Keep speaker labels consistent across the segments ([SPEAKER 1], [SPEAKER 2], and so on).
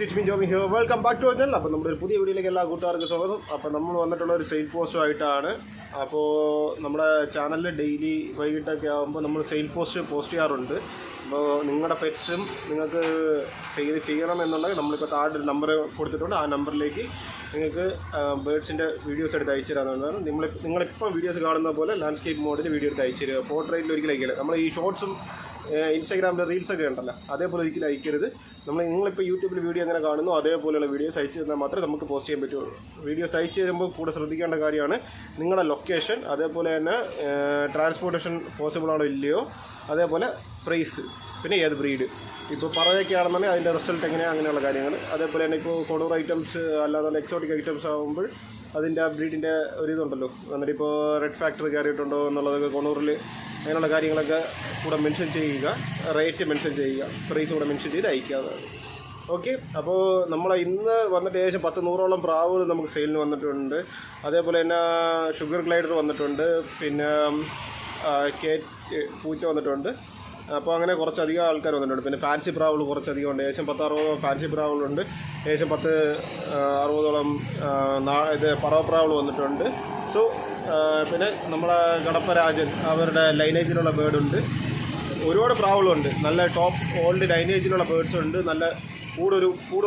[SPEAKER 1] ലക്ഷ്മി ജോമി ഹിയോ welcome back to channel അപ്പോൾ നമ്മുടെ ഒരു പുതിയ വീഡിയോയിലേക്ക് എല്ലാ കൂട്ടുകാർക്കും സ്വാഗതം. അപ്പോൾ നമ്മൾ വന്നിട്ടുള്ള ഒരു സെയിൽ പോസ്റ്റുമായിട്ടാണ് അപ്പോൾ നമ്മുടെ ചാനലിൽ ഡെയിലി വൈകിട്ടൊക്കെ ആകുമ്പോൾ നമ്മൾ സെയിൽ പോസ്റ്റ് പോസ്റ്റ് ചെയ്യാറുണ്ട്. അപ്പോൾ നിങ്ങളുടെ പെറ്റ്സും നിങ്ങൾക്ക് സെയിൽ ചെയ്യണം എന്നുണ്ടെങ്കിൽ നമ്മളിപ്പോൾ താഴെ ഒരു നമ്പർ കൊടുത്തിട്ടുണ്ട്. ആ നമ്പറിലേക്ക് നിങ്ങൾക്ക് ബേഡ്സിന്റെ വീഡിയോസ് എടുത്ത് അയച്ചു തരാമെന്നാണ് നിങ്ങൾ നിങ്ങളിപ്പോൾ വീഡിയോസ് കാണുന്ന പോലെ ലാൻഡ്സ്കേപ്പ് മോഡിൽ വീഡിയോ എടുത്ത് അയച്ചു തരിക. പോർട്രേറ്റിൽ ഒരിക്കലും നമ്മൾ ഈ ഷോർട്സും ഇൻസ്റ്റാഗ്രാമിലെ റീൽസൊക്കെ ഉണ്ടല്ലോ അതേപോലെ ഒരിക്കലും അയക്കരുത്. നമ്മൾ നിങ്ങളിപ്പോൾ യൂട്യൂബിൽ വീഡിയോ എങ്ങനെ കാണുന്നു അതേപോലെയുള്ള വീഡിയോസ് അയച്ചു തന്നാൽ മാത്രമേ നമുക്ക് പോസ്റ്റ് ചെയ്യാൻ പറ്റുള്ളൂ വീഡിയോസ് അയച്ചു തരുമ്പോൾ കൂടെ ശ്രദ്ധിക്കേണ്ട കാര്യമാണ് നിങ്ങളുടെ ലൊക്കേഷൻ അതേപോലെ തന്നെ ട്രാൻസ്പോർട്ടേഷൻ പോസിബിൾ ആണോ ഇല്ലയോ അതേപോലെ പ്രൈസ് പിന്നെ ഏത് ബ്രീഡ് ഇപ്പോൾ പറവയൊക്കെ ആണെന്നുണ്ടെങ്കിൽ അതിന്റെ റിസൾട്ട് എങ്ങനെയാണ് അങ്ങനെയുള്ള കാര്യങ്ങൾ. അതേപോലെ തന്നെ ഇപ്പോൾ കൊടൂർ ഐറ്റംസ് അല്ലാതെ എക്സോട്ടിക് ഐറ്റംസ് ആകുമ്പോൾ അതിന്റെ ബ്രീഡിന്റെ ഒരു ഇതുണ്ടല്ലോ. എന്നിട്ട് ഇപ്പോൾ റെഡ് ഫാക്ടറി കയറിയിട്ടുണ്ടോ എന്നുള്ളതൊക്കെ കൊണൂറിൽ അങ്ങനെയുള്ള കാര്യങ്ങളൊക്കെ കൂടെ മെൻഷൻ ചെയ്യുക. റേറ്റ് മെൻഷൻ ചെയ്യുക. പ്രൈസ് കൂടെ മെൻഷൻ ചെയ്ത് അയക്കുക ഓക്കെ അപ്പോൾ നമ്മൾ ഇന്ന് വന്നിട്ട് ഏകദേശം പത്ത് നൂറോളം പ്രാവുകൾ നമുക്ക് സെയിലിന് വന്നിട്ടുണ്ട്. അതേപോലെ തന്നെ ഷുഗർ ഗ്ലൈഡർ വന്നിട്ടുണ്ട്. പിന്നെ കേറ്റ് പൂച്ച വന്നിട്ടുണ്ട്. അപ്പോൾ അങ്ങനെ കുറച്ചധികം ആൾക്കാർ വന്നിട്ടുണ്ട്. പിന്നെ ഫാൻസി പ്രാവുകൾ കുറച്ചധികം ഉണ്ട് ഏകദേശം പത്ത് അറുപതോളം ഫാൻസി പ്രാവുകളുണ്ട്. ഏകദേശം പത്ത് അറുപതോളം ഇത് പ്രാവൾ വന്നിട്ടുണ്ട്. സോ പിന്നെ നമ്മളെ കടപ്പരാജൻ അവരുടെ ലൈനേജിലുള്ള ബേർഡുണ്ട് ഒരുപാട് പ്രാവുകളുണ്ട്. നല്ല ടോപ്പ് ഓൾഡ് ലൈനേജിലുള്ള ബേർഡ്സ് ഉണ്ട്. നല്ല കൂടൊരു കൂട്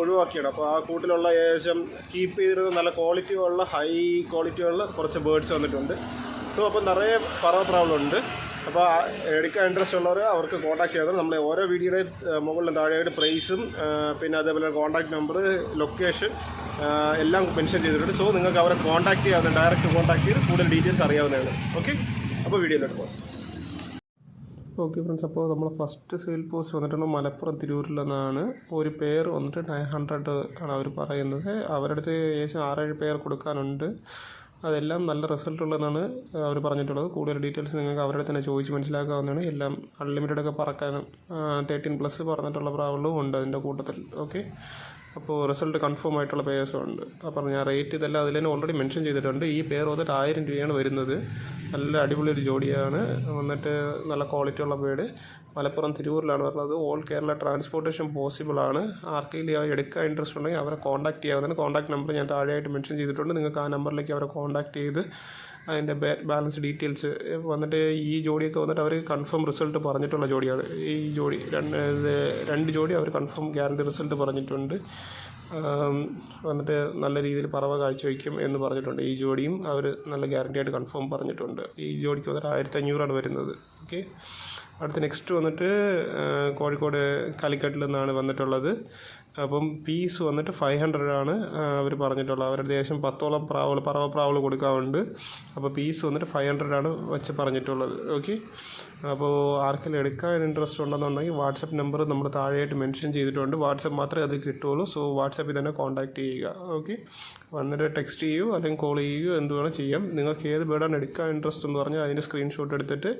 [SPEAKER 1] ഒഴിവാക്കിയാണ്. അപ്പോൾ ആ കൂട്ടിലുള്ള ഏകദേശം കീപ്പ് ചെയ്തിരുന്ന നല്ല ക്വാളിറ്റി ഉള്ള ഹൈ ക്വാളിറ്റി ഉള്ള കുറച്ച് ബേർഡ്സ് വന്നിട്ടുണ്ട്. സോ അപ്പോൾ നിറയെ പറവ പ്രാവുകളുണ്ട്. അപ്പോൾ എടുക്കാൻ ഇൻട്രസ്റ്റ് ഉള്ളവർ അവർക്ക് കോൺടാക്ട് ചെയ്താൽ നമ്മൾ ഓരോ വീഡിയോയുടെ മുകളിലും താഴെയായിട്ട് പ്രൈസും പിന്നെ അതേപോലെ കോൺടാക്ട് നമ്പർ ലൊക്കേഷൻ എല്ലാം മെൻഷൻ ചെയ്തിട്ടുണ്ട്. സോ നിങ്ങൾക്ക് അവരെ കോൺടാക്ട് ചെയ്യാവുന്ന ഡയറക്റ്റ് കോൺടാക്ട് ചെയ്ത് കൂടുതൽ ഡീറ്റെയിൽസ് അറിയാവുന്നതാണ്. ഓക്കെ അപ്പോൾ വീഡിയോയിലോട്ട് പോകാം. ഓക്കെ ഫ്രണ്ട്സ് അപ്പോൾ നമ്മൾ ഫസ്റ്റ് സെയിൽ പോസ്റ്റ് വന്നിട്ടുണ്ട് മലപ്പുറം തിരൂരിൽ നിന്നാണ് ഒരു പേർ വന്നിട്ട് നയൻ ഹൺഡ്രഡ് ആണ് അവർ പറയുന്നത്. അവരുടെ അടുത്ത് ഏകദേശം ആറേഴ് പേർ കൊടുക്കാനുണ്ട്. അതെല്ലാം നല്ല റിസൾട്ട് ഉള്ളതെന്നാണ് അവർ പറഞ്ഞിട്ടുള്ളത്. കൂടുതൽ ഡീറ്റെയിൽസ് നിങ്ങൾക്ക് അവരുടെ തന്നെ ചോദിച്ച് മനസ്സിലാക്കാവുന്നതാണ്. എല്ലാം അൺലിമിറ്റഡ് ഒക്കെ പറക്കാനും തേർട്ടീൻ പ്ലസ് പറഞ്ഞിട്ടുള്ള പ്രാവുകളും ഉണ്ട് അതിന്റെ കൂട്ടത്തിൽ. ഓക്കെ അപ്പോൾ റിസൾട്ട് കൺഫേം ആയിട്ടുള്ള പേഴ്സും ഉണ്ട്. അപ്പോൾ ഞാൻ റേറ്റ് ഇതെല്ലാം അതിൽ തന്നെ ഓൾറെഡി മെൻഷൻ ചെയ്തിട്ടുണ്ട്. ഈ പേർ വന്നിട്ട് ആയിരം രൂപയാണ് വരുന്നത്. നല്ല അടിപൊളി ഒരു ജോഡിയാണ്. വന്നിട്ട് നല്ല ക്വാളിറ്റി ഉള്ള പേട് മലപ്പുറം തിരൂരിലാണ് വരുന്നത് ഓൾ കേരള ട്രാൻസ്പോർട്ടേഷൻ പോസിബിൾ ആണ്. ആർക്കെങ്കിലും എടുക്കാൻ ഇൻട്രസ്റ്റ് ഉണ്ടെങ്കിൽ അവരെ കോൺടാക്ട് ചെയ്യാവുന്നതാണ്. കോൺടാക്ട് നമ്പർ ഞാൻ താഴെയായിട്ട് മെൻഷൻ ചെയ്തിട്ടുണ്ട്. നിങ്ങൾക്ക് ആ നമ്പറിലേക്ക് അവരെ കോൺടാക്ട് ചെയ്ത് അതിന്റെ ബാലൻസ് ഡീറ്റെയിൽസ് വന്നിട്ട് ഈ ജോഡിയൊക്കെ വന്നിട്ട് അവർ കൺഫേം റിസൾട്ട് പറഞ്ഞിട്ടുള്ള ജോഡിയാണ്. ഈ ജോഡി രണ്ട് രണ്ട് ജോഡി അവർ കൺഫേം ഗ്യാരണ്ടി റിസൾട്ട് പറഞ്ഞിട്ടുണ്ട്. വന്നിട്ട് നല്ല രീതിയിൽ പറവ കാഴ്ചവെക്കും എന്ന് പറഞ്ഞിട്ടുണ്ട്. ഈ ജോഡിയും അവർ നല്ല ഗ്യാരണ്ടി ആയിട്ട് കൺഫേം പറഞ്ഞിട്ടുണ്ട്. ഈ ജോഡിക്ക് വന്നിട്ട് ആയിരത്തി അഞ്ഞൂറാണ് വരുന്നത്. ഓക്കെ? അടുത്ത നെക്സ്റ്റ് വന്നിട്ട് കോഴിക്കോട് കാലിക്കട്ടിൽ നിന്നാണ് വന്നിട്ടുള്ളത്. അപ്പം പീസ് വന്നിട്ട് ഫൈവ് ഹൺഡ്രഡ് ആണ് അവർ പറഞ്ഞിട്ടുള്ളത്. അവരുടെ ദേശം പത്തോളം പ്രാവൾ പറവ പ്രാവൾ കൊടുക്കാറുണ്ട്. അപ്പോൾ പീസ് വന്നിട്ട് ഫൈവ് ഹൺഡ്രഡ് ആണ് വെച്ച് പറഞ്ഞിട്ടുള്ളത്. ഓക്കെ അപ്പോൾ ആർക്കെങ്കിലും എടുക്കാൻ ഇൻട്രസ്റ്റ് ഉണ്ടെന്നുണ്ടെങ്കിൽ വാട്സപ്പ് നമ്പർ നമ്മൾ താഴെയായിട്ട് മെൻഷൻ ചെയ്തിട്ടുണ്ട്. വാട്സപ്പ് മാത്രമേ അത് കിട്ടുള്ളൂ സോ വാട്സപ്പിൽ തന്നെ കോൺടാക്റ്റ് ചെയ്യുക. ഓക്കെ വന്നിട്ട് ടെക്സ്റ്റ് ചെയ്യൂ അല്ലെങ്കിൽ കോൾ ചെയ്യുകയോ എന്ത് വേണം ചെയ്യാം. നിങ്ങൾക്ക് ഏത് ബേഡാണ് എടുക്കാൻ ഇൻട്രസ്റ്റ് എന്ന് പറഞ്ഞാൽ അതിന്റെ സ്ക്രീൻഷോട്ട് എടുത്തിട്ട്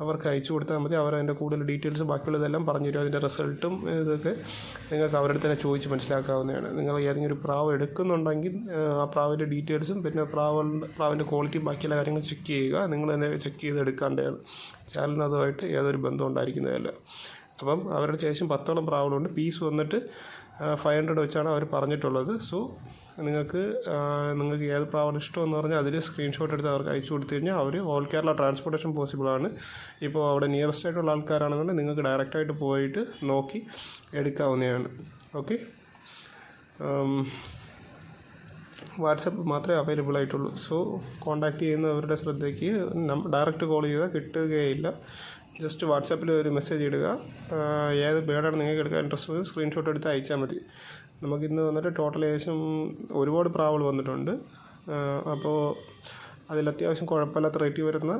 [SPEAKER 1] അവർക്ക് അയച്ചു കൊടുത്താൽ മതി. അവർ അതിന്റെ കൂടുതൽ ഡീറ്റെയിൽസ് ബാക്കിയുള്ളതെല്ലാം പറഞ്ഞു തരും അതിന്റെ റിസൾട്ടും ഇതൊക്കെ നിങ്ങൾക്ക് അവരുടെ തന്നെ ചോദിച്ച് മനസ്സിലാക്കാവുന്നതാണ്. നിങ്ങൾ ഏതെങ്കിലും ഒരു പ്രാവ് എടുക്കുന്നുണ്ടെങ്കിൽ ആ, പ്രാവിന്റെ ഡീറ്റെയിൽസും പിന്നെ പ്രാവിന്റെ പ്രാവിന്റെ ക്വാളിറ്റിയും ബാക്കിയുള്ള കാര്യങ്ങൾ ചെക്ക് ചെയ്യുക. നിങ്ങൾ തന്നെ ചെക്ക് ചെയ്ത് എടുക്കാണ്ടതാണ് ചാനലിന് അതുമായിട്ട് യാതൊരു ബന്ധം ഉണ്ടായിരിക്കുന്നതല്ല. അപ്പം അവരുടെ ശേഷം പത്തോളം പ്രാവുകളുണ്ട്. പീസ് വന്നിട്ട് ഫൈവ് ഹൺഡ്രഡ് വെച്ചാണ് അവർ പറഞ്ഞിട്ടുള്ളത്. സോ നിങ്ങൾക്ക് നിങ്ങൾക്ക് ഏത് പ്രാവാണ് ഇഷ്ടമെന്ന് പറഞ്ഞാൽ അതിൽ സ്ക്രീൻഷോട്ട് എടുത്ത് അവർക്ക് അയച്ചു കൊടുത്തു കഴിഞ്ഞാൽ അവർ ഓൾ കേരള ട്രാൻസ്പോർട്ടേഷൻ പോസിബിൾ ആണ്. ഇപ്പോൾ അവിടെ നിയറസ്റ്റ് ആയിട്ടുള്ള ആൾക്കാരാണെന്നുണ്ടെങ്കിൽ നിങ്ങൾക്ക് ഡയറക്റ്റായിട്ട് പോയിട്ട് നോക്കി എടുക്കാവുന്നതാണ്. ഓക്കെ വാട്സപ്പ് മാത്രമേ അവൈലബിൾ ആയിട്ടുള്ളൂ. സോ കോൺടാക്ട് ചെയ്യുന്നവരുടെ ശ്രദ്ധയ്ക്ക് ഡയറക്റ്റ് കോൾ ചെയ്താൽ കിട്ടുകയില്ല. ജസ്റ്റ് വാട്സാപ്പിൽ ഒരു മെസ്സേജ് ഇടുക. ഏത് ബേഡാണ് നിങ്ങൾക്ക് എടുക്കാൻ ഇൻട്രസ്റ്റ് സ്ക്രീൻഷോട്ട് എടുത്ത് അയച്ചാൽ മതി. നമുക്കിന്ന് വന്നിട്ട് ടോട്ടൽ ഏകദേശം ഒരുപാട് പ്രാവൾ വന്നിട്ടുണ്ട്. അപ്പോൾ അതിൽ അത്യാവശ്യം കുഴപ്പമില്ലാത്ത റേറ്റ് വരുന്ന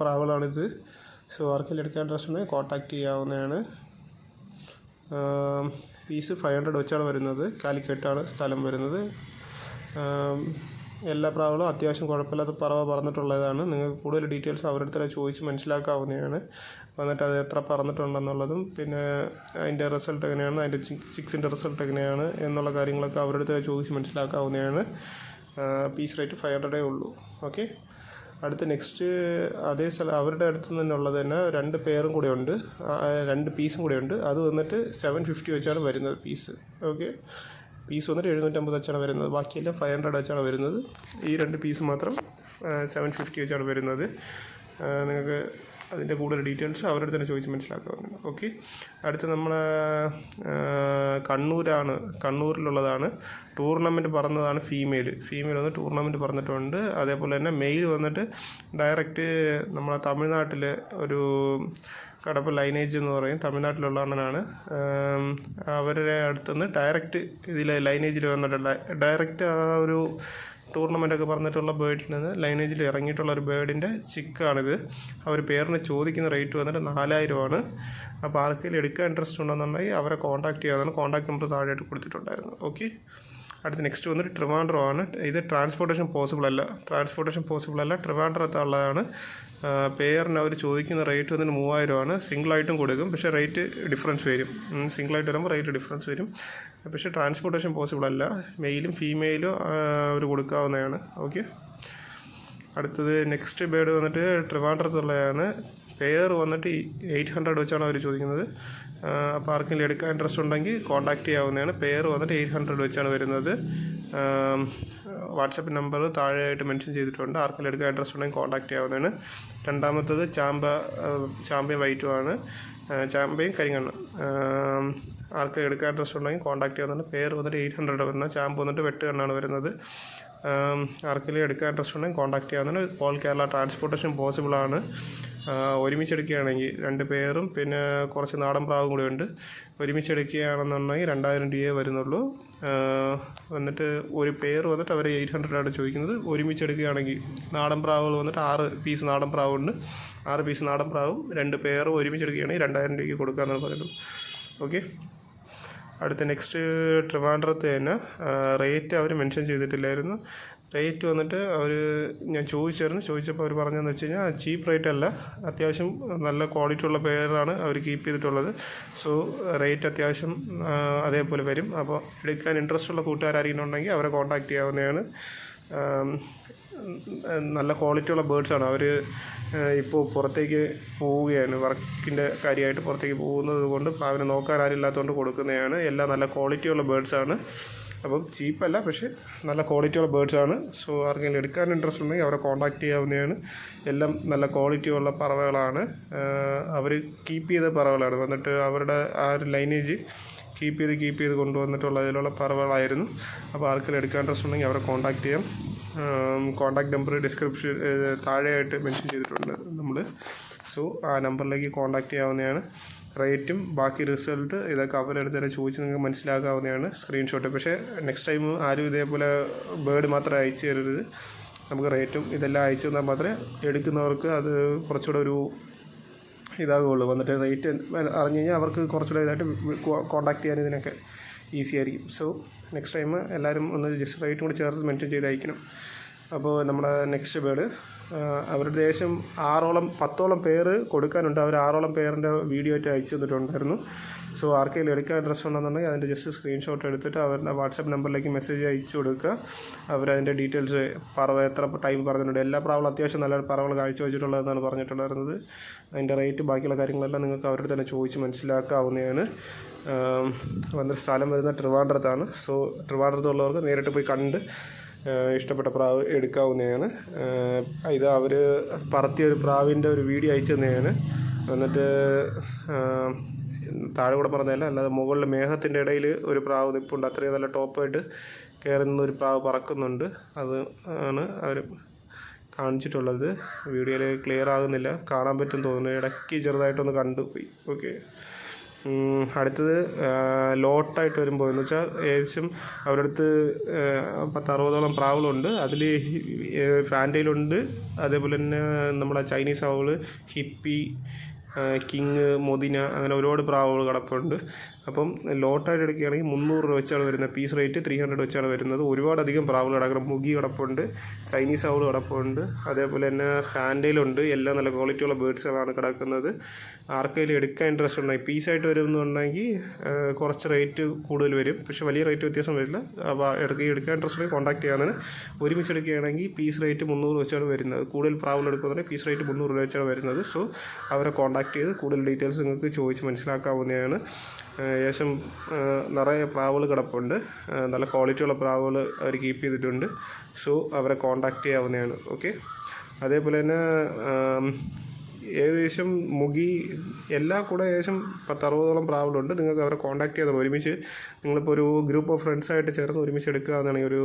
[SPEAKER 1] പ്രാവളാണിത് സോ ആർക്കെങ്കിലും എടുക്കാൻ ഇൻട്രസ്റ്റ് ഉണ്ടെങ്കിൽ കോൺടാക്ട് ചെയ്യാവുന്നതാണ്. ഫീസ് ഫൈവ് ഹൺഡ്രഡ് വെച്ചാണ് വരുന്നത്. കാലിക്കറ്റാണ് സ്ഥലം വരുന്നത്. എല്ലാ പ്രാവുകളും അത്യാവശ്യം കുഴപ്പമില്ലാത്ത പറവ പറഞ്ഞിട്ടുള്ളതാണ് നിങ്ങൾക്ക് കൂടുതൽ ഡീറ്റെയിൽസ് അവരുടെ അടുത്ത് ചോദിച്ച് മനസ്സിലാക്കാവുന്നതാണ്. വന്നിട്ട് അത് എത്ര പറന്നിട്ടുണ്ടെന്നുള്ളതും പിന്നെ അതിന്റെ റിസൾട്ട് എങ്ങനെയാണ് അതിന്റെ സിക്സിന്റെ റിസൾട്ട് എങ്ങനെയാണ് എന്നുള്ള കാര്യങ്ങളൊക്കെ അവരുടെ അടുത്ത് ചോദിച്ച് മനസ്സിലാക്കാവുന്നതാണ്. പീസ് റേറ്റ് ഫൈവ് ഹൺഡ്രഡേ ഉള്ളൂ. ഓക്കെ? അടുത്ത നെക്സ്റ്റ് അതേ സ്ഥലം അവരുടെ അടുത്ത് തന്നെ ഉള്ളത് തന്നെ രണ്ട് പേരും കൂടെ ഉണ്ട്. രണ്ട് പീസും കൂടെ ഉണ്ട്. അത് വന്നിട്ട് സെവൻ ഫിഫ്റ്റി വെച്ചാണ് വരുന്നത് പീസ് ഓക്കെ പീസ് വന്നിട്ട് എഴുന്നൂറ്റമ്പത് വെച്ചാണ് വരുന്നത്. ബാക്കിയെല്ലാം ഫൈവ് ഹൺഡ്രഡ് വെച്ചാണ് വരുന്നത്. ഈ രണ്ട് പീസ് മാത്രം സെവൻ ഫിഫ്റ്റി വെച്ചാണ് വരുന്നത്. നിങ്ങൾക്ക് അതിന്റെ കൂടുതൽ ഡീറ്റെയിൽസ് അവരുടെ തന്നെ ചോദിച്ച് മനസ്സിലാക്കാവുന്നതാണ്. ഓക്കെ അടുത്ത നമ്മൾ കണ്ണൂരാണ് കണ്ണൂരിലുള്ളതാണ്. ടൂർണമെന്റ് പറഞ്ഞതാണ് ഫീമെയിൽ ഫീമെയിൽ വന്ന് ടൂർണമെന്റ് പറഞ്ഞിട്ടുണ്ട്. അതേപോലെ തന്നെ മെയിൽ വന്നിട്ട് ഡയറക്റ്റ് നമ്മളെ തമിഴ്നാട്ടിൽ ഒരു കടപ്പ് ലൈനേജ് എന്ന് പറയും. തമിഴ്നാട്ടിലുള്ള അണ്ണനാണ്. അവരുടെ അടുത്തുനിന്ന് ഡയറക്റ്റ് ഇതിൽ ലൈനേജിൽ വന്നിട്ട് ഡയറക്റ്റ് ആ ഒരു ടൂർണമെന്റ് ഒക്കെ പറഞ്ഞിട്ടുള്ള ബേർഡിൽ നിന്ന് ലൈനേജിൽ ഇറങ്ങിയിട്ടുള്ള ഒരു ബേർഡിന്റെ ചിക്കാണിത്. അവർ പേരിന് ചോദിക്കുന്ന റേറ്റ് വന്നിട്ട് നാലായിരമാണ്. അപ്പോൾ ആർക്കെങ്കിലും എടുക്കാൻ ഇൻട്രസ്റ്റ് ഉണ്ടെന്നുണ്ടെങ്കിൽ അവരെ കോൺടാക്ട് ചെയ്യാവുന്നതാണ്. കോൺടാക്ട് നമ്പർ താഴെയായിട്ട് കൊടുത്തിട്ടുണ്ടായിരുന്നു. ഓക്കെ അടുത്ത നെക്സ്റ്റ് വന്നിട്ട് ട്രിവാൻഡ്രോ ആണ്. ഇത് ട്രാൻസ്പോർട്ടേഷൻ പോസിബിൾ അല്ല. ട്രാൻസ്പോർട്ടേഷൻ പോസിബിൾ അല്ല. ട്രിവാൻഡ്രത്തുള്ളതാണ് പേരിന് അവർ ചോദിക്കുന്ന റേറ്റ് വന്നിട്ട് മൂവായിരമാണ് സിംഗിളായിട്ടും കൊടുക്കും. പക്ഷേ റേറ്റ് ഡിഫറൻസ് വരും. സിംഗിളായിട്ട് വരുമ്പോൾ റേറ്റ് ഡിഫറൻസ് വരും. പക്ഷേ ട്രാൻസ്പോർട്ടേഷൻ പോസിബിൾ അല്ല. മെയിലും ഫീമെയിലും അവർ കൊടുക്കാവുന്നതാണ്. ഓക്കെ അടുത്തത് നെക്സ്റ്റ് ബേഡ് വന്നിട്ട് ട്രിവാൻഡ്രത്തുള്ളതാണ് പെയർ വന്നിട്ട് എയ്റ്റ് ഹൺഡ്രഡ് വെച്ചാണ് അവർ ചോദിക്കുന്നത്. അപ്പോൾ എടുക്കാൻ ഇൻട്രസ്റ്റ് ഉണ്ടെങ്കിൽ കോൺടാക്റ്റ് ചെയ്യാവുന്നതാണ്. പെയർ വന്നിട്ട് എയ്റ്റ് ഹൺഡ്രഡ് വെച്ചാണ് വരുന്നത്. വാട്സപ്പ് നമ്പർ താഴെയായിട്ട് മെൻഷൻ ചെയ്തിട്ടുണ്ട്. ആർക്കെങ്കിലും എടുക്കാൻ ഇൻട്രസ്റ്റ് ഉണ്ടെങ്കിൽ കോൺടാക്റ്റ് ചെയ്യാവുന്നതാണ്. രണ്ടാമത്തത് ചാമ്പ ചാമ്പയും വൈറ്റുമാണ് ചാമ്പയും കരിങ്കണ്ണും ആർക്ക് എടുക്കാൻ ഇൻട്രസ്റ്റ് ഉണ്ടെങ്കിൽ കോൺടാക്ട് ചെയ്യാവുന്നതാണ്. പേര് വന്നിട്ട് എയ്റ്റ് ഹൺഡ്രഡ് വരുന്നത്. ചാമ്പ് വന്നിട്ട് വെട്ട് കണ്ണാണ് വരുന്നത്. ആർക്കെങ്കിലും എടുക്കാൻ ഇൻട്രസ്റ്റ് ഉണ്ടെങ്കിൽ കോൺടാക്ട് ചെയ്യാവുന്നതാണ്. ഓൾ കേരള ട്രാൻസ്പോർട്ടേഷൻ പോസിബിൾ ആണ് ആ, ഒരുമിച്ച് എടുക്കുകയാണെങ്കിൽ രണ്ട് പേരും പിന്നെ കുറച്ച് നാടൻ പ്രാവും കൂടെ ഉണ്ട്. ഒരുമിച്ചെടുക്കുകയാണെന്നുണ്ടെങ്കിൽ രണ്ടായിരം രൂപയെ വരുന്നുള്ളൂ. വന്നിട്ട് ഒരു പേർ വന്നിട്ട് അവർ എയ്റ്റ് ഹൺഡ്രഡ് ആണ് ചോദിക്കുന്നത്. ഒരുമിച്ചെടുക്കുകയാണെങ്കിൽ നാടൻ പ്രാവുകൾ വന്നിട്ട് ആറ് പീസ് നാടൻ പ്രാവുണ്ട്. ആറ് പീസ് നാടൻ പ്രാവും രണ്ട് പേരും ഒരുമിച്ചെടുക്കുകയാണെങ്കിൽ രണ്ടായിരം രൂപയ്ക്ക് കൊടുക്കാമെന്നാണ് പറയുന്നത്. ഓക്കെ അടുത്ത നെക്സ്റ്റ് ട്രിവാൻഡ്രത്ത് തന്നെ റേറ്റ് അവർ മെൻഷൻ ചെയ്തിട്ടില്ലായിരുന്നു. റേറ്റ് വന്നിട്ട് അവർ ഞാൻ ചോദിച്ചായിരുന്നു. ചോദിച്ചപ്പോൾ അവർ പറഞ്ഞതെന്ന് വെച്ച് കഴിഞ്ഞാൽ ചീപ്പ് റേറ്റ് അല്ല. അത്യാവശ്യം നല്ല ക്വാളിറ്റി ഉള്ള പേരാണ് അവർ കീപ്പ് ചെയ്തിട്ടുള്ളത്. സോ റേറ്റ് അത്യാവശ്യം അതേപോലെ വരും. അപ്പോൾ എടുക്കാൻ ഇൻട്രസ്റ്റ് ഉള്ള കൂട്ടുകാരാരെങ്കിലും ഉണ്ടെങ്കിൽ അവരെ കോൺടാക്റ്റ് ചെയ്യാവുന്നതാണ്. നല്ല ക്വാളിറ്റി ഉള്ള ബേഡ്സാണ് അവർ ഇപ്പോൾ പുറത്തേക്ക് പോവുകയാണ്. വർക്കിന്റെ കാര്യമായിട്ട് പുറത്തേക്ക് പോകുന്നത് കൊണ്ട് പ്രാവിനെ നോക്കാൻ ആരും ഇല്ലാത്തതുകൊണ്ട് കൊടുക്കുന്നതാണ്. എല്ലാം നല്ല ക്വാളിറ്റി ക്വാളിറ്റിയുള്ള ബേർഡ്സാണ് അപ്പം ചീപ്പല്ല പക്ഷേ നല്ല ക്വാളിറ്റിയുള്ള ബേഡ്സാണ് സോ ആർക്കെങ്കിലും എടുക്കാൻ ഇൻട്രസ്റ്റ് ഉണ്ടെങ്കിൽ അവരെ കോൺടാക്റ്റ് ചെയ്യാവുന്നതാണ്. എല്ലാം നല്ല ക്വാളിറ്റിയുള്ള പറവകളാണ്. അവർ കീപ്പ് ചെയ്ത പറവകളാണ്. വന്നിട്ട് അവരുടെ ആ ഒരു ലൈനേജ് കീപ്പ് ചെയ്ത് കീപ്പ് ചെയ്ത് കൊണ്ടുവന്നിട്ടുള്ള അതിലുള്ള പറവകളായിരുന്നു. അപ്പോൾ ആർക്കെങ്കിലും എടുക്കാൻ ഇൻട്രസ്റ്റ് ഉണ്ടെങ്കിൽ അവരെ കോൺടാക്റ്റ് ചെയ്യാം. കോൺടാക്ട് നമ്പർ ഡിസ്ക്രിപ്ഷൻ താഴെയായിട്ട് മെൻഷൻ ചെയ്തിട്ടുണ്ട് നമ്മൾ സോ ആ നമ്പറിലേക്ക് കോൺടാക്റ്റ് ചെയ്യാവുന്നതാണ്. റേറ്റും ബാക്കി റിസൾട്ട് ഇതൊക്കെ അവരെടുത്ത് ചോദിച്ച് നിങ്ങൾക്ക് മനസ്സിലാക്കാവുന്നതാണ് സ്ക്രീൻഷോട്ട്. പക്ഷേ നെക്സ്റ്റ് ടൈം ആരും ഇതേപോലെ ബേർഡ് മാത്രം അയച്ചു തരരുത്. നമുക്ക് റേറ്റും ഇതെല്ലാം അയച്ചു തന്നാൽ മാത്രമേ എടുക്കുന്നവർക്ക് അത് കുറച്ചുകൂടെ ഒരു ഇതാകുള്ളൂ വന്നിട്ട് റേറ്റ് അറിഞ്ഞു കഴിഞ്ഞാൽ അവർക്ക് കുറച്ചുകൂടെ ഇതായിട്ട് കോണ്ടാക്ട് ചെയ്യാൻ ഇതിനൊക്കെ ഈസി ആയിരിക്കും. സോ നെക്സ്റ്റ് ടൈം എല്ലാവരും ഒന്ന് ജസ്റ്റ് റേറ്റും കൂടി ചേർത്ത് മെൻഷൻ ചെയ്ത് അയക്കണം. അപ്പോൾ നമ്മുടെ നെക്സ്റ്റ് ബേർഡ് അവരുടെ ദേശം ആറോളം പത്തോളം പേര് കൊടുക്കാനുണ്ട്. അവർ ആറോളം പേരിന്റെ വീഡിയോ ആയിട്ട് അയച്ചു തന്നിട്ടുണ്ടായിരുന്നു. സോ ആർക്കെങ്കിലും എടുക്കാൻ ഇൻട്രസ്റ്റ് ഉണ്ടെന്നുണ്ടെങ്കിൽ അതിന്റെ ജസ്റ്റ് സ്ക്രീൻഷോട്ട് എടുത്തിട്ട് അവരുടെ വാട്സപ്പ് നമ്പറിലേക്ക് മെസ്സേജ് അയച്ചു കൊടുക്കുക. അവരതിന്റെ ഡീറ്റെയിൽസ് പറവ എത്ര ടൈം പറഞ്ഞിട്ടുണ്ട്. എല്ലാ പ്രാവളും അത്യാവശ്യം നല്ല പറവൾ കാഴ്ചവെച്ചിട്ടുള്ളതെന്നാണ് പറഞ്ഞിട്ടുണ്ടായിരുന്നത്. അതിന്റെ റേറ്റ് ബാക്കിയുള്ള കാര്യങ്ങളെല്ലാം നിങ്ങൾക്ക് അവരുടെ തന്നെ ചോദിച്ച് മനസ്സിലാക്കാവുന്നതാണ്. വന്ന സ്ഥലം വരുന്ന ട്രിവാൻഡ്രത്താണ്. സോ ട്രിവാൻഡ്രത്തുള്ളവർക്ക് നേരിട്ട് പോയി കണ്ട് ഇഷ്ടപ്പെട്ട പ്രാവ് എടുക്കാവുന്നതാണ്. ഇത് അവർ പറത്തിയ ഒരു പ്രാവിന്റെ ഒരു വീഡിയോ അയച്ചു തന്നെയാണ് എന്നിട്ട് താഴെ കൂടെ പറഞ്ഞതല്ല അല്ലാതെ മുകളിൽ മേഘത്തിന്റെ ഇടയിൽ ഒരു പ്രാവ് നിൽപ്പുണ്ട് അത്രയും നല്ല ടോപ്പായിട്ട് കയറി നിന്ന് ഒരു പ്രാവ് പറക്കുന്നുണ്ട്. അത് ആണ് അവർ കാണിച്ചിട്ടുള്ളത്. വീഡിയോയിൽ ക്ലിയർ ആകുന്നില്ല. കാണാൻ പറ്റും തോന്നുന്നു. ഇടയ്ക്ക് ചെറുതായിട്ടൊന്ന് കണ്ടു പോയി. ഓക്കെ. അടുത്തത് ലോട്ടായിട്ട് വരുമ്പോൾ എന്ന് വെച്ചാൽ ഏകദേശം അവരുടെ അടുത്ത് പത്തറുപതോളം പ്രാവുകളുണ്ട്. അതിൽ ഫാന്റയിലുണ്ട് അതേപോലെ തന്നെ നമ്മുടെ ചൈനീസ് ആവുകൾ ഹിപ്പി കിങ് മൊതിന അങ്ങനെ ഒരുപാട് പ്രാവുകൾ കിടപ്പുണ്ട്. അപ്പം ലോട്ടായിട്ട് എടുക്കുകയാണെങ്കിൽ മുന്നൂറ് രൂപ വെച്ചാണ് വരുന്നത്. പീസ് റേറ്റ് ത്രീ ഹൺഡ്രഡ് വെച്ചാണ് വരുന്നത്. ഒരുപാടധികം പ്രാവുകൾ കിടക്കണം മുഗി കിടപ്പുണ്ട് ചൈനീസ് ആവുകൾ കിടപ്പുണ്ട് അതേപോലെ തന്നെ ഹാൻഡിലുണ്ട്. എല്ലാം നല്ല ക്വാളിറ്റിയുള്ള ബേഡ്സുകളാണ് കിടക്കുന്നത്. ആർക്കെങ്കിലും എടുക്കാൻ ഇൻട്രസ്റ്റ് ഉണ്ടെങ്കിൽ പീസായിട്ട് വരുമെന്നുണ്ടെങ്കിൽ കുറച്ച് റേറ്റ് കൂടുതൽ വരും. പക്ഷേ വലിയ റേറ്റ് വ്യത്യാസം വരില്ല. അപ്പോൾ എടുക്കുക എടുക്കാൻ ഇൻട്രസ്റ്റ് ഉണ്ടെങ്കിൽ കോൺടാക്ട് ചെയ്യാനാണ് ഒരുമിച്ച് എടുക്കുകയാണെങ്കിൽ പീസ് റേറ്റ് മുന്നൂറ് വെച്ചാണ് വരുന്നത്. കൂടുതൽ പ്രാവുകൾ എടുക്കുന്നുണ്ടെങ്കിൽ പീസ് റേറ്റ് മുന്നൂറ് രൂപ വെച്ചാണ് വരുന്നത്. സോ അവരെ കോൺടാക്ട് ചെയ്ത് കൂടുതൽ ഡീറ്റെയിൽസ് നിങ്ങൾക്ക് ചോദിച്ച് മനസ്സിലാക്കാവുന്നതാണ്. ഏകദേശം നിറയെ പ്രാവുകൾ കിടപ്പുണ്ട്. നല്ല ക്വാളിറ്റിയുള്ള പ്രാവുകൾ അവർ കീപ്പ് ചെയ്തിട്ടുണ്ട്. സോ അവരെ കോണ്ടാക്റ്റ് ചെയ്യാവുന്നതാണ്. ഓക്കെ അതേപോലെ തന്നെ ഏകദേശം മുഗി എല്ലാ കൂടെ ഏകദേശം പത്തറുപതോളം പ്രാവുകളുണ്ട്. നിങ്ങൾക്ക് അവരെ കോൺടാക്ട് ചെയ്യാൻ ഒരുമിച്ച് നിങ്ങളിപ്പോൾ ഒരു ഗ്രൂപ്പ് ഓഫ് ഫ്രണ്ട്സായിട്ട് ചേർന്ന് ഒരുമിച്ച് എടുക്കുകയാണെന്നുണ്ടെങ്കിൽ ഒരു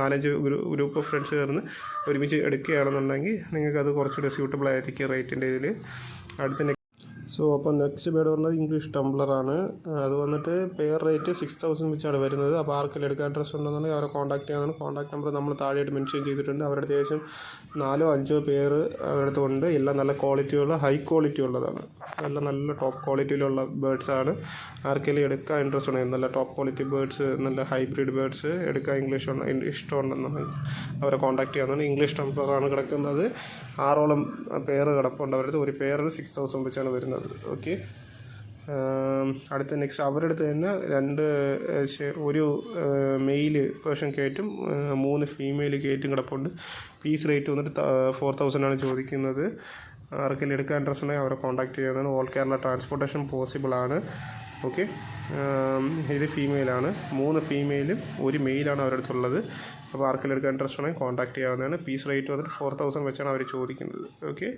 [SPEAKER 1] നാലഞ്ച് ഗ്രൂപ്പ് ഓഫ് ഫ്രണ്ട്സ് ചേർന്ന് ഒരുമിച്ച് എടുക്കുകയാണെന്നുണ്ടെങ്കിൽ നിങ്ങൾക്കത് കുറച്ചുകൂടി സ്യൂട്ടബിൾ ആയിരിക്കും റേറ്റിന്റെ ഇതിൽ അടുത്ത സോ അപ്പോൾ നെക്സ്റ്റ് ബേഡ് പറഞ്ഞത് ഇംഗ്ലീഷ് ടംബ്ലറാണ് അത് വന്നിട്ട് പെയർ റേറ്റ് സിക്സ് തൗസൻഡ് വെച്ചാണ് വരുന്നത്. അപ്പോൾ ആർക്കെല്ലാം എടുക്കാൻ ഇൻട്രസ്റ്റ് ഉണ്ടെന്നുണ്ടെങ്കിൽ അവരെ കോൺടാക്ട് ചെയ്യാനാണ്. കോൺടാക്ട് നമ്പർ നമ്മൾ താഴെയായിട്ട് മെൻഷൻ ചെയ്തിട്ടുണ്ട്. അവരുടെ അത്യാവശ്യം നാലോ അഞ്ചോ പേര് അവരുടെ ഉണ്ട്. എല്ലാം നല്ല ക്വാളിറ്റിയുള്ള ഹൈ ക്വാളിറ്റി ഉള്ളതാണ്. നല്ല നല്ല ടോപ്പ് ക്വാളിറ്റിയിലുള്ള ബേഡ്സ് ആണ്. ആർക്കെങ്കിലും എടുക്കാൻ ഇൻട്രസ്റ്റ് ഉണ്ടെങ്കിൽ നല്ല ടോപ്പ് ക്വാളിറ്റി ബേഡ്സ് നല്ല ഹൈബ്രിഡ് ബേഡ്സ് എടുക്കാൻ ഇംഗ്ലീഷ് ഇഷ്ടം ഇഷ്ടമുണ്ടെന്നുണ്ടെങ്കിൽ അവരെ കോൺടാക്ട് ചെയ്യാനാണ്. ഇംഗ്ലീഷ് ടംബ്ലറാണ് കിടക്കുന്നത്. ആറോളം പേര് കിടപ്പുണ്ട്. അവരുടെ ഒരു പേരിന് സിക്സ് തൗസൻഡ് വെച്ചാണ് വരുന്നത്. ഓക്കെ അടുത്ത നെക്സ്റ്റ് അവരുടെ അടുത്ത് തന്നെ രണ്ട് ഒരു മെയിൽ പേർഷൻ കയറ്റും മൂന്ന് ഫീമെയിൽ കയറ്റും കിടപ്പുണ്ട്. പീസ് റേറ്റ് വന്നിട്ട് ഫോർ തൗസൻഡ് ആണ് ചോദിക്കുന്നത്. ആർക്കെങ്കിലും എടുക്കാൻ ഇൻട്രസ്റ്റ് ഉണ്ടെങ്കിൽ അവരെ കോൺടാക്ട് ചെയ്യാവുന്നതാണ്. ഓൾ കേരള ട്രാൻസ്പോർട്ടേഷൻ പോസിബിൾ ആണ്. ഓക്കെ ഇത് ഫീമെയിലാണ് മൂന്ന് ഫീമെയിലും ഒരു മെയിലാണ് അവരുടെ അടുത്തുള്ളത് അപ്പോൾ ആർക്കെങ്കിലും എടുക്കാൻ ഇൻട്രസ്റ്റ് ഉണ്ടെങ്കിൽ കോൺടാക്ട് ചെയ്യാവുന്നതാണ്. പീസ് റേറ്റ് വന്നിട്ട് ഫോർ തൗസൻഡ് വെച്ചാണ് അവർ ചോദിക്കുന്നത്. ഓക്കെ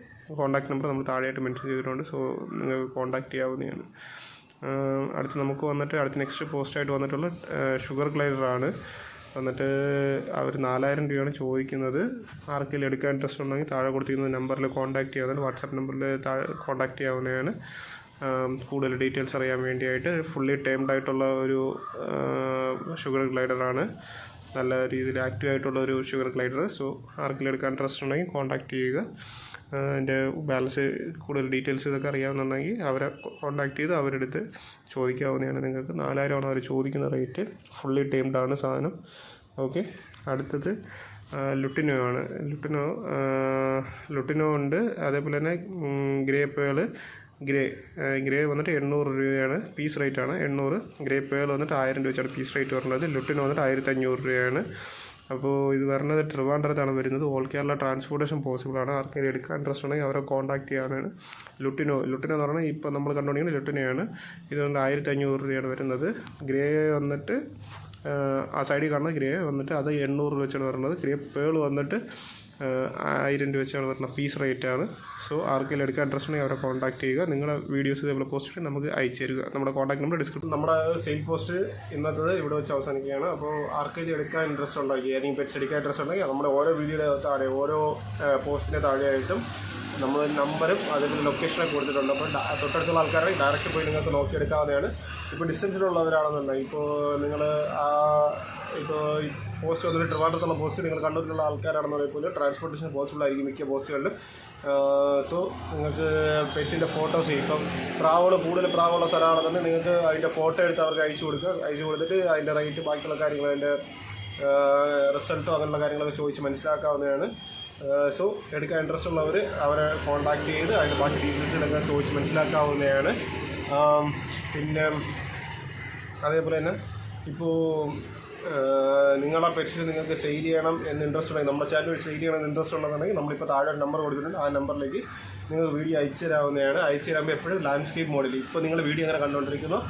[SPEAKER 1] കോൺടാക്ട് നമ്പർ നമ്മൾ താഴെയായിട്ട് മെൻഷൻ ചെയ്തിട്ടുണ്ട്. സോ നിങ്ങൾക്ക് കോൺടാക്ട് ചെയ്യാവുന്നതാണ്. അടുത്ത് നമുക്ക് വന്നിട്ട് അടുത്ത നെക്സ്റ്റ് പോസ്റ്റായിട്ട് വന്നിട്ടുള്ള ഷുഗർ ഗ്ലൈഡറാണ് വന്നിട്ട് അവർ നാലായിരം രൂപയാണ് ചോദിക്കുന്നത്. ആർക്കെങ്കിലും എടുക്കാൻ ഇൻട്രസ്റ്റ് ഉണ്ടെങ്കിൽ താഴെ കൊടുത്തിരിക്കുന്ന നമ്പറിൽ കോൺടാക്ട് ചെയ്യാവുന്നതാണ്. വാട്സാപ്പ് നമ്പറിൽ താഴെ കോൺടാക്ട് ചെയ്യാവുന്നതാണ്. കൂടുതൽ ഡീറ്റെയിൽസ് അറിയാൻ വേണ്ടിയായിട്ട്. ഫുള്ളി ടേംഡ് ആയിട്ടുള്ള ഒരു ഷുഗർ ഗ്ലൈഡറാണ് നല്ല രീതിയിൽ ആക്റ്റീവ് ആയിട്ടുള്ള ഒരു ഷുഗർ ഗ്ലൈഡർ സോ ആർക്കെങ്കിലും എടുക്കാൻ ഇൻട്രസ്റ്റ് ഉണ്ടെങ്കിൽ കോൺടാക്ട് ചെയ്യുക. അതിന്റെ ബാലൻസ് കൂടുതൽ ഡീറ്റെയിൽസ് ഇതൊക്കെ അറിയാമെന്നുണ്ടെങ്കിൽ അവരെ കോൺടാക്ട് ചെയ്ത് അവരെടുത്ത് ചോദിക്കാവുന്നതാണ് നിങ്ങൾക്ക്. നാലായിരമാണ് അവർ ചോദിക്കുന്ന റേറ്റ് ഫുള്ളി ടൈംഡ് ആണ് സാധനം. ഓക്കെ അടുത്തത് ലുട്ടിനോ ആണ്. ലുട്ടിനോ ലുട്ടിനോ ഉണ്ട്. അതേപോലെ തന്നെ ഉം, ഗ്രേ ഗ്രേ വന്നിട്ട് എണ്ണൂറ് രൂപയാണ്. പീസ് റേറ്റ് ആണ്. എണ്ണൂറ്. ഗ്രേ പേൾ വന്നിട്ട് ആയിരം രൂപ വെച്ചാണ് പീസ് റേറ്റ് വരുന്നത്. ലുട്ടിന് വന്നിട്ട് ആയിരത്തി അഞ്ഞൂറ് രൂപയാണ്. അപ്പോൾ ഇത് വരുന്നത് ട്രിവാൻഡ്രത്താണ് വരുന്നത്. ഓൾ കേരള ട്രാൻസ്പോർട്ടേഷൻ പോസിബിൾ ആണ്. ആർക്കെങ്കിലും എടുക്കാൻ ഇൻട്രസ്റ്റ് ഉണ്ടെങ്കിൽ അവരെ കോൺടാക്ട് ചെയ്യാനാണ്. ലുട്ടിനോ ലുട്ടിനോ എന്ന് പറഞ്ഞാൽ ഇപ്പോൾ നമ്മൾ കണ്ടുകൊണ്ടിരിക്കുന്നത് ലുട്ടിനെയാണ്. ഇത് വന്നിട്ട് ആയിരത്തി അഞ്ഞൂറ് രൂപയാണ് വരുന്നത്. ഗ്രേ വന്നിട്ട് ആ സൈഡിൽ കാണുന്നത് ഗ്രേ വന്നിട്ട് അത് എണ്ണൂറ് രൂപ വെച്ചാണ് വരുന്നത്. ഗ്രേ പേൾ വന്നിട്ട് ആയിരം രൂപ വെച്ചാണ് വരുന്ന ഫീസ് റേറ്റാണ് സോ ആർക്കെങ്കിലും എടുക്കാൻ ഇൻട്രസ്റ്റ് ഉണ്ടെങ്കിൽ അവരെ കോൺടാക്ട് ചെയ്യുക. നിങ്ങളുടെ വീഡിയോസ് ഇതേപോലെ പോസ്റ്റ് നമുക്ക് അയച്ചു തരിക. നമ്മുടെ കോൺടാക്ട് നമ്പർ ഡിസ്ക്രിപ്ഷൻ നമ്മുടെ സെയിൽ പോസ്റ്റ് ഇന്നത്തത് ഇവിടെ വെച്ച് അവസാനിക്കുകയാണ്. അപ്പോൾ ആർക്കെങ്കിലും എടുക്കാൻ ഇൻട്രസ്റ്റ് ഉണ്ടാക്കി ഏതെങ്കിലും പെറ്റ്സ് എടുക്കാൻ ഇൻട്രസ്റ്റ് ഉണ്ടെങ്കിൽ നമ്മുടെ ഓരോ വീഡിയോയുടെ താഴെ ഓരോ പോസ്റ്റിന്റെ താഴെയായിട്ടും നമ്മൾ നമ്പറും അതിന്റെ ലൊക്കേഷനൊക്കെ കൊടുത്തിട്ടുണ്ട്. അപ്പോൾ തൊട്ടടുത്തുള്ള ആൾക്കാരെ ഡയറക്റ്റ് പോയി നിങ്ങൾക്ക് നോക്കിയെടുക്കാവുന്നതാണ്. ഇപ്പോൾ ഡിസ്റ്റൻസിലുള്ളവരാണെന്നുണ്ടെങ്കിൽ ഇപ്പോൾ നിങ്ങൾ ഇപ്പോൾ പോസ്റ്റ് വന്നിട്ട് ട്രിവാൻഡ്രത്തുള്ള പോസ്റ്റ് നിങ്ങൾ കണ്ണൂരിലുള്ള ആൾക്കാരാണെന്നുണ്ടെങ്കിൽ പോലും ട്രാൻസ്പോർട്ടേഷൻ പോസിബിൾ ആയിരിക്കും മിക്ക പോസ്റ്റുകളിലും. സോ നിങ്ങൾക്ക് പേഷ്യന്റെ ഫോട്ടോസ് ഇപ്പം പ്രാവുകൾ കൂടുതൽ പ്രാവുള്ള സ്ഥലമാണെന്നുണ്ടെങ്കിൽ നിങ്ങൾക്ക് അതിന്റെ ഫോട്ടോ എടുത്ത് അവർക്ക് അയച്ചു കൊടുക്കുക. അയച്ചു കൊടുത്തിട്ട് അതിന്റെ റേറ്റ് ബാക്കിയുള്ള കാര്യങ്ങൾ അതിന്റെ റിസൾട്ടോ അങ്ങനെയുള്ള കാര്യങ്ങളൊക്കെ ചോദിച്ച് മനസ്സിലാക്കാവുന്നതാണ്. സോ എടുക്കാൻ ഇൻട്രസ്റ്റ് ഉള്ളവർ അവരെ കോൺടാക്ട് ചെയ്ത് അതിന്റെ ബാക്കി ഡീറ്റെയിൽസിലൊക്കെ ചോദിച്ച് മനസ്സിലാക്കാവുന്നതാണ്. പിന്നെ അതേപോലെ തന്നെ ഇപ്പോൾ നിങ്ങളെ പെറ്റ് നിങ്ങൾക്ക് സെയിൽ ചെയ്യണം എന്ന് ഇൻട്രസ്റ്റ് ഉണ്ടെങ്കിൽ നമ്മുടെ ചാനൽ സെയിൽ ചെയ്യണം എന്ന് ഇൻട്രസ്റ്റ് ഉണ്ടെന്നുണ്ടെങ്കിൽ നമ്മളിപ്പോൾ താഴെ ഒരു നമ്പർ കൊടുത്തിട്ടുണ്ട്. ആ നമ്പറിലേക്ക് നിങ്ങൾ വീഡിയോ അയച്ചു തരാവുന്നതാണ്. അയച്ചു തരാകുമ്പോൾ എപ്പോഴും ലാൻഡ്സ്കേപ്പ് മോഡൽ ഇപ്പോൾ നിങ്ങൾ വീഡിയോ എങ്ങനെ കണ്ടുകൊണ്ടിരിക്കുന്നു.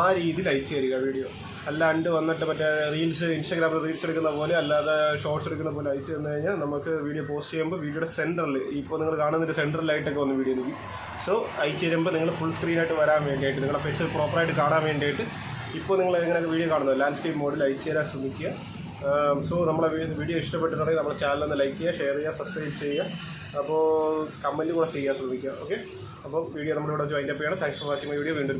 [SPEAKER 1] ആ രീതിയിൽ അയച്ചു തരിക വീഡിയോ അല്ലാണ്ട് വന്നിട്ട് മറ്റേ റീൽസ് ഇൻസ്റ്റാഗ്രാമിൽ റീൽസ് എടുക്കുന്ന പോലെ അല്ലാതെ ഷോർട്സ് എടുക്കുന്ന പോലെ അയച്ചു തന്നു കഴിഞ്ഞാൽ നമുക്ക് വീഡിയോ പോസ്റ്റ് ചെയ്യുമ്പോൾ വീഡിയോയുടെ സെന്ററിൽ ഇപ്പോൾ നിങ്ങൾ കാണുന്നതിന്റെ സെന്ററിലായിട്ടൊക്കെ വന്ന് വീഡിയോ നിൽക്കും സോ അയച്ചു തരുമ്പോൾ നിങ്ങൾ ഫുൾ സ്ക്രീനായിട്ട് വരാൻ വേണ്ടിയിട്ട് നിങ്ങളുടെ പെറ്റ്സ് പ്രോപ്പറായിട്ട് കാണാൻ വേണ്ടിയിട്ട് ഇപ്പോൾ നിങ്ങൾ എങ്ങനെ വീഡിയോ കാണുന്നത്? ലാൻഡ്സ്കേപ്പ് മോഡിൽ അയച്ചു തരാൻ ശ്രമിക്കുക സോ നമ്മളെ വീഡിയോ ഇഷ്ടപ്പെട്ടിട്ടുണ്ടെങ്കിൽ നമ്മുടെ ചാനൽ ഒന്ന് ലൈക്ക് ചെയ്യുക ഷെയർ ചെയ്യുക സബ്സ്ക്രൈബ് ചെയ്യുക. അപ്പോൾ കമന്റ് കൂടെ ചെയ്യാൻ ശ്രമിക്കുക ഓക്കെ അപ്പോൾ വീഡിയോ നമ്മളിവിടെ ജോയിന്റ് അപ്പ് ചെയ്യണം. താങ്ക്സ് ഫോർ വാച്ചിങ് വീഡിയോ വീണ്ടും